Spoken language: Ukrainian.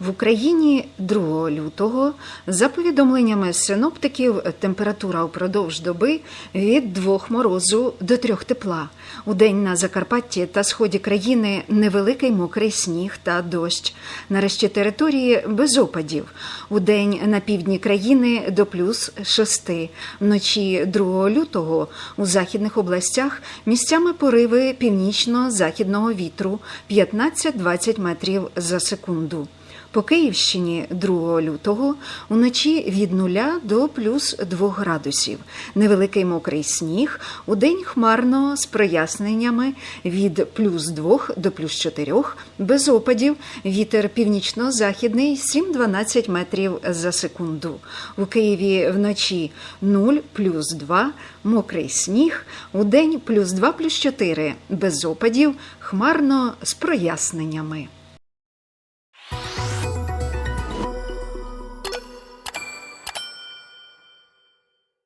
В Україні 2 лютого, за повідомленнями синоптиків, температура упродовж доби від 2 морозу до 3 тепла. У день на Закарпатті та сході країни невеликий мокрий сніг та дощ. Нарешті території без опадів. У день на півдні країни до плюс 6. Вночі 2 лютого у західних областях місцями пориви північно-західного вітру 15-20 метрів за секунду. По Київщині 2 лютого уночі від 0 до плюс 2 градусів. Невеликий мокрий сніг, у день хмарно з проясненнями від плюс 2 до плюс 4, без опадів, вітер північно-західний 7-12 метрів за секунду. У Києві вночі 0 плюс 2, мокрий сніг, у день плюс 2 плюс 4, без опадів, хмарно з проясненнями.